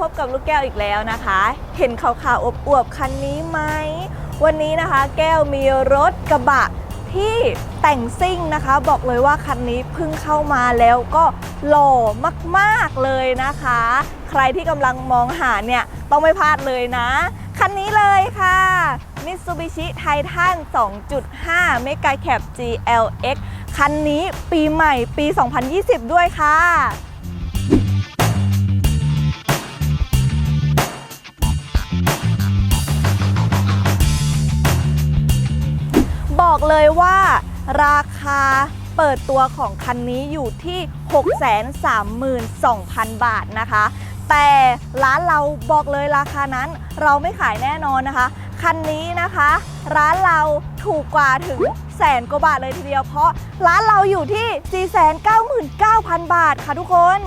พบกับลูกแก้วอีกแล้วนะคะ เห็นขาวๆอวบๆคันนี้ไหม วันนี้นะคะแก้วมีรถกระบะที่แต่งซิ่งนะคะ บอกเลยว่าคันนี้เพิ่งเข้ามาแล้วก็หล่อมากๆเลยนะคะ ใครที่กำลังมองหาเนี่ยต้องไม่พลาดเลยนะ คันนี้เลยค่ะ Mitsubishi Titan 2.5 Mega Cab GLX คันนี้ปีใหม่ปี 2020 ด้วยค่ะ บอกเลยว่าราคาเปิดตัวของคันนี้อยู่ที่ 632,000 บาทนะคะ แต่ร้านเราบอกเลยราคานั้นเราไม่ขายแน่นอนนะคะ คันนี้นะคะ ร้านเราถูกกว่าถึงแสนกว่าบาทเลยทีเดียว เพราะร้านเราอยู่ที่ 499,000 บาทค่ะทุกคน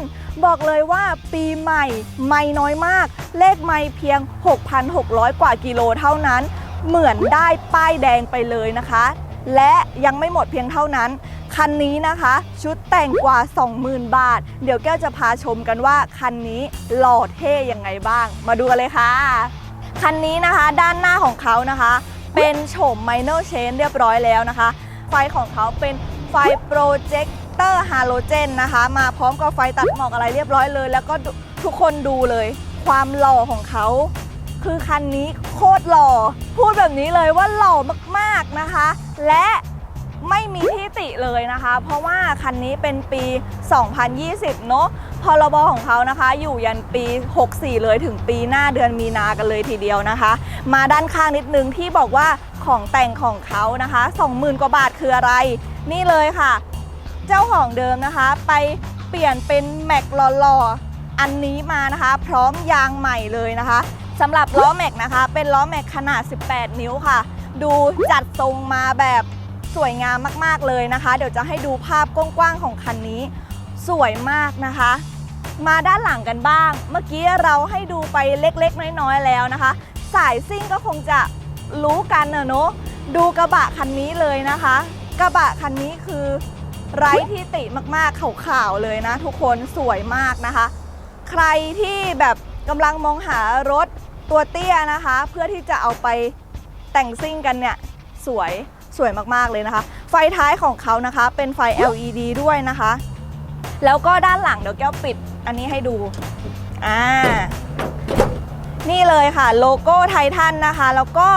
บอกเลยว่าปีใหม่ไม่น้อยมาก เลขไม่เพียง 6,600 กว่ากิโลเท่านั้น เหมือนได้ป้ายแดงไปเลยนะคะ และยังไม่หมดเพียงเท่านั้น คันนี้นะคะ ชุดแต่งกว่า 20,000 บาท เดี๋ยวแก้วจะพาชมกันว่า คันนี้หล่อเท่ยังไงบ้าง มาดูกันเลยค่ะ คันนี้นะคะด้านหน้าของเขานะคะ เป็นโฉม minor change เรียบร้อยแล้วนะคะ ไฟของเขาเป็นไฟโปรเจคเตอร์ฮาโลเจนนะคะ มาพร้อมกับไฟตัดหมอกอะไรเรียบร้อยเลย แล้วก็ทุกคนดูเลย ความหล่อของเขา คือคันนี้โคตรหล่อ พูดแบบนี้เลยว่าหล่อมากๆนะคะ และไม่มีที่ติเลยนะคะ เพราะว่าคันนี้เป็นปี 2020 เนอะพรบของเขานะคะ อยู่ยันปี 64 เลยถึงปีหน้าเดือนมีนากันเลยทีเดียวนะคะ มาด้านข้างนิดนึงที่บอกว่าของแต่งของเขานะคะ 20,000 กว่าบาทคืออะไร นี่เลยค่ะ เจ้าของเดิมนะคะ ไปเปลี่ยนเป็นแม็กหล่อๆอันนี้มานะคะ พร้อมยางใหม่เลยนะคะ สำหรับล้อแม็กนะคะ เป็นล้อแม็กขนาด 18 นิ้วค่ะ ดูจัดทรงมาแบบสวยงามมากๆเลยนะคะ เดี๋ยวจะให้ดูภาพกว้างๆของคันนี้ สวยมากนะคะ มาด้านหลังกันบ้าง เมื่อกี้เราให้ดูไปเล็กๆ น้อยๆแล้วนะคะ สายซิ่งก็คงจะรู้กันเนอะเนอะดูกระบะคันนี้เลยนะคะ กระบะคันนี้คือไร้ที่ติมากๆขาวๆเลยนะ ทุกคนสวยมากนะคะ ใครที่แบบกำลังมองหารถ ตัวเตี้ยนะคะ เพื่อที่จะเอาไปแต่งซิ่งกันเนี่ยสวยสวยมากๆเลยนะคะ ไฟท้ายของเขานะคะ เป็นไฟ LED ด้วยนะคะ แล้วก็ด้านหลังเดี๋ยวแก้วปิดอันนี้ให้ดูอ่านี่เลยค่ะโลโก้ไททันนะคะ แล้วก็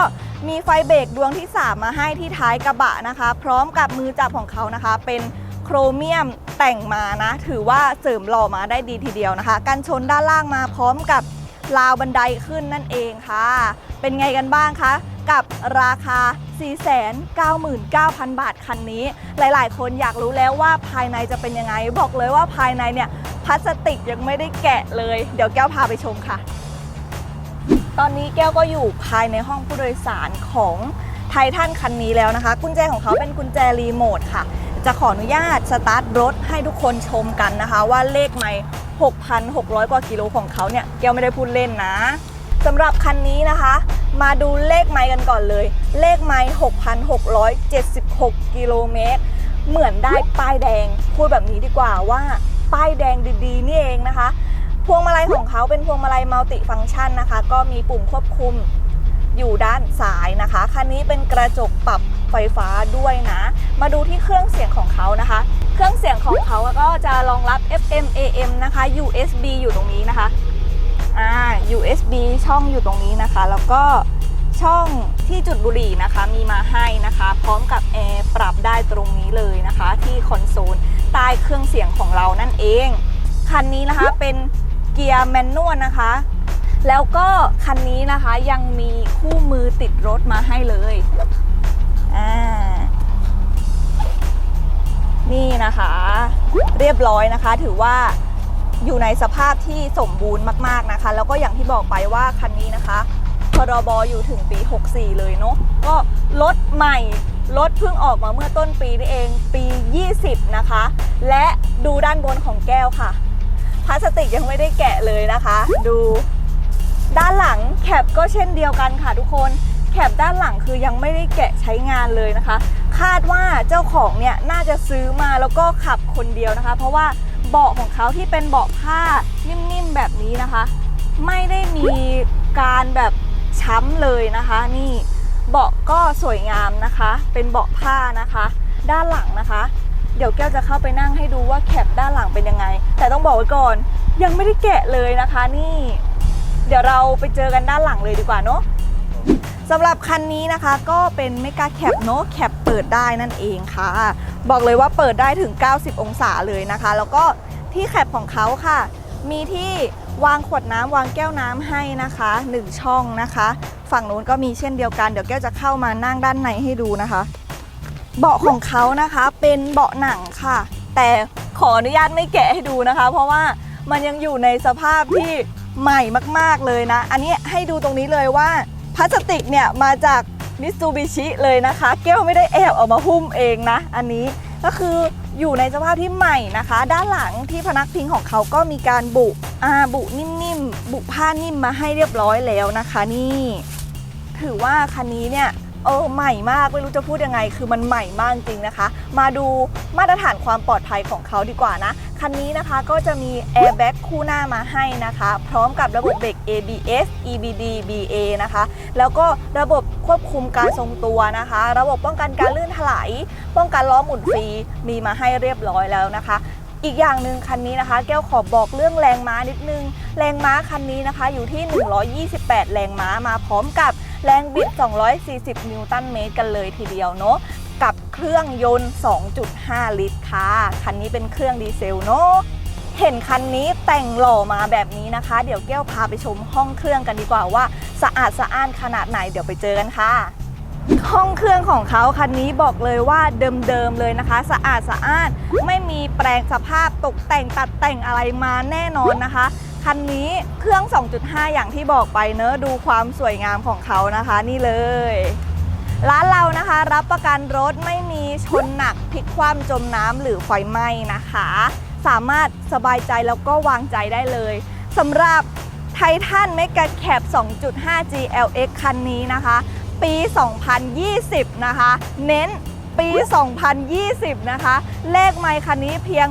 มีไฟเบรกดวงที่ 3 มาให้ที่ท้ายกระบะนะคะ พร้อมกับมือจับของเขานะคะ เป็นโครเมียมแต่งมานะ ถือว่าเสริมหล่อมาได้ดีทีเดียวนะคะ กันชนด้านล่างมาพร้อมกับ ราวบันไดขึ้นนั่นเองค่ะ เป็นไงกันบ้างคะกับราคา 499,000 บาทคันนี้ หลายๆ คนอยากรู้แล้วว่าภายในจะเป็นยังไง บอกเลยว่าภายในเนี่ยพลาสติกยังไม่ได้แกะเลย เดี๋ยวแก้วพาไปชมค่ะ ตอนนี้แก้วก็อยู่ภายในห้องผู้โดยสารของไททันคันนี้แล้วนะคะ กุญแจของเขาเป็นกุญแจรีโมทค่ะ จะขออนุญาตสตาร์ทรถให้ทุกคนชมกันนะคะ ว่าเลขไมล์ 6,600 กว่ากิโลของเขาเนี่ยแก้วไม่ได้พูดเล่นนะสำหรับคันนี้นะคะ มาดูเลขไมล์กันก่อนเลย เลขไมล์6,676 กิโลเมตร เหมือนได้ป้ายแดง พูดแบบนี้ดีกว่าว่าป้ายแดงดีๆ นี่เองนะคะ พวงมาลัยของเขาเป็นพวงมาลัยมัลติฟังก์ชันนะคะ ก็มีปุ่มควบคุมอยู่ด้านซ้ายนะคะ คันนี้เป็นกระจกปรับไฟฟ้าด้วยนะ มาดูที่เครื่องเสียงของเขานะคะ เครื่องเสียงของเขาก็จะรองรับ FM AM นะคะ USB อยู่ตรงนี้นะคะอ่า USB ช่องอยู่ตรงนี้นะคะ แล้วก็ช่องที่จุดบุหรี่นะคะมีมาให้นะคะ พร้อมกับแอร์ปรับได้ตรงนี้เลยนะคะ ที่คอนโซลใต้เครื่องเสียงของเรานั่นเอง คันนี้นะคะเป็นเกียร์แมนนวลนะคะ แล้วก็คันนี้นะคะยังมีคู่มือติดรถมาให้เลยอ่า นี่นะคะ เรียบร้อยนะคะ ถือว่าอยู่ในสภาพที่สมบูรณ์มากๆนะคะ แล้วก็อย่างที่บอกไปว่าคันนี้นะคะพรบอยู่ถึงปี 64 เลยเนาะก็รถใหม่รถเพิ่งออกมาเมื่อต้นปีนี่เองปี 20 นะคะ และดูด้านบนของแก้วค่ะ พลาสติกยังไม่ได้แกะเลยนะคะ ดูด้านหลังแคปก็เช่นเดียวกันค่ะทุกคน แคปด้านหลังคือยังไม่ได้แกะใช้งานเลยนะคะ คาดว่าเจ้าของเนี่ยน่าจะซื้อมาแล้วก็ขับคนเดียวนะคะ เพราะว่าเบาะของเขาที่เป็นเบาะผ้านิ่มๆแบบนี้นะคะ ไม่ได้มีการแบบช้ำเลยนะคะ นี่เบาะก็สวยงามนะคะ เป็นเบาะผ้านะคะ ด้านหลังนะคะ เดี๋ยวแก้วจะเข้าไปนั่งให้ดูว่าแคปด้านหลังเป็นยังไง แต่ต้องบอกไว้ก่อนยังไม่ได้แกะเลยนะคะ นี่ เดี๋ยวเราไปเจอกันด้านหลังเลยดีกว่าเนาะ สำหรับคันนี้นะคะก็เป็นเมกาแคปเนาะแคปเปิดได้นั่นเองค่ะ บอกเลยว่าเปิดได้ถึง 90 องศาเลยนะคะ แล้วก็ที่แคปของเขาค่ะ มีที่วางขวดน้ำวางแก้วน้ำให้นะคะ 1 ช่องนะคะ ฝั่งนู้นก็มีเช่นเดียวกัน เดี๋ยวแก้วจะเข้ามานั่งด้านในให้ดูนะคะ เบาะของเขานะคะเป็นเบาะหนังค่ะ แต่ขออนุญาตไม่แกะให้ดูนะคะ เพราะว่ามันยังอยู่ในสภาพที่ใหม่มาก ๆเลยนะ อันนี้ให้ดูตรงนี้เลยว่า พลาสติกเนี่ยมาจากมิตซูบิชิเลยนะคะ แก้วไม่ได้แอบออกมาหุ้มเองนะ อันนี้ก็คืออยู่ในสภาพที่ใหม่นะคะ ด้านหลังที่พนักพิงของเขาก็มีการบุอ่าบุนิ่มๆ บุผ้านิ่มมาให้เรียบร้อยแล้วนะคะ นี่ ถือว่าคันนี้เนี่ย เออใหม่มากไม่รู้จะพูดยังไง คือมันใหม่มากจริงนะคะ มาดูมาตรฐานความปลอดภัยของเขาดีกว่านะ คันนี้นะคะก็จะมี airbag คู่หน้ามาให้นะคะ พร้อมกับระบบเบรก ABS EBD BA นะคะ แล้วก็ระบบควบคุมการทรงตัวนะคะ ระบบป้องกันการลื่นถลายป้องกันล้อหมุนฟรีมีมาให้เรียบร้อยแล้วนะคะอีกอย่างหนึ่งคันนี้นะคะ แก้วขอบอกเรื่องแรงม้านิดนึง แรงม้าคันนี้นะคะอยู่ที่ 128 แรงม้ามาพร้อมกับ แรงบิด 240 นิวตันเมตรกันเลยทีเดียวเนาะกับเครื่องยนต์ 2.5 ลิตรค่ะ คันนี้เป็นเครื่องดีเซลเนาะเห็นคันนี้แต่งหล่อมาแบบนี้นะคะ เดี๋ยวแก้วพาไปชมห้องเครื่องกันดีกว่าว่า สะอาดสะอ้านขนาดไหนเดี๋ยวไปเจอกันค่ะ ห้องเครื่องของเขาคันนี้บอกเลยว่าเดิมๆเลยนะคะ สะอาดสะอ้านไม่มีแปลงสภาพตกแต่งตัดแต่งอะไรมาแน่นอนนะคะ คันนี้เครื่อง 2.5 อย่างที่บอกไปเนอะดูความสวยงามของเขานะคะนี่เลย ร้านเรานะคะรับประกันรถไม่มีชนหนักพลิกคว่ำจมน้ำหรือไฟไหม้นะคะ สามารถสบายใจแล้วก็วางใจได้เลยสำหรับไททันเมกาแคป 2.5 GLX คันนี้นะคะ ปี 2020 นะคะ เน้นปี 2020 นะคะ เลขไมค์คันนี้เพียง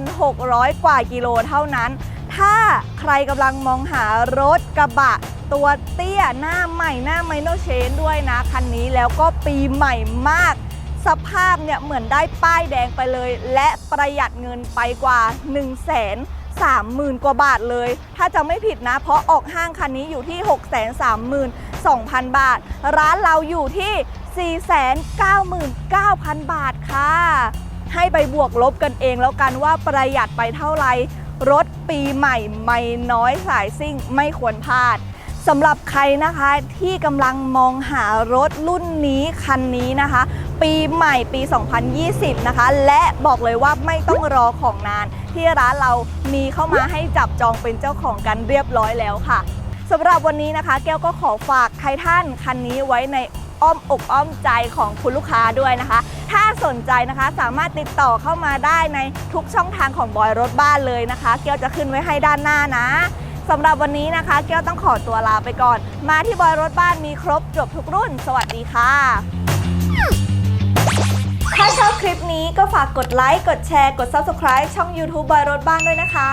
6,600 กว่ากิโลเท่านั้น ถ้าใครกำลังมองหารถกระบะ ตัวเตี้ยหน้าใหม่หน้าไมโนเชนด้วยนะ คันนี้แล้วก็ปีใหม่มาก สภาพเนี่ยเหมือนได้ป้ายแดงไปเลย และประหยัดเงินไปกว่า1 3 0 0 0 0 กว่าบาทเลย ถ้าจะไม่ผิดนะ เพราะออกห้างคันนี้อยู่ที่ 6 3 2 0 0 0 บาท ร้านเราอยู่ที่ 499,000 บาทค่ะ ให้ไปบวกลบกันเองแล้วกันว่าประหยัดไปเท่าไหร่รถ ปีใหม่ไม่น้อยสายซิ่งไม่ควรพลาดสำหรับใครนะคะที่กำลังมองหารถรุ่นนี้คันนี้นะคะ ปีใหม่ปี 2020 นะคะ และบอกเลยว่าไม่ต้องรอของนาน ที่ร้านเรามีเข้ามาให้จับจองเป็นเจ้าของกันเรียบร้อยแล้วค่ะสำหรับวันนี้นะคะ แก้วก็ขอฝากไททันคันนี้ไว้ใน อ้อมอกอ้อมใจของคุณลูกค้าด้วยนะคะ ถ้าสนใจนะคะสามารถติดต่อเข้ามาได้ในทุกช่องทางของบอยรถบ้านเลยนะคะแก้วจะขึ้นไว้ให้ด้านหน้านะสำหรับวันนี้นะคะแก้วต้องขอตัวลาไปก่อน มาที่บอยรถบ้านมีครบจบทุกรุ่น สวัสดีค่ะ ถ้าชอบคลิปนี้ก็ฝากกดไลค์ กดแชร์ กด Subscribe ช่อง YouTube บอยรถบ้านด้วยนะคะ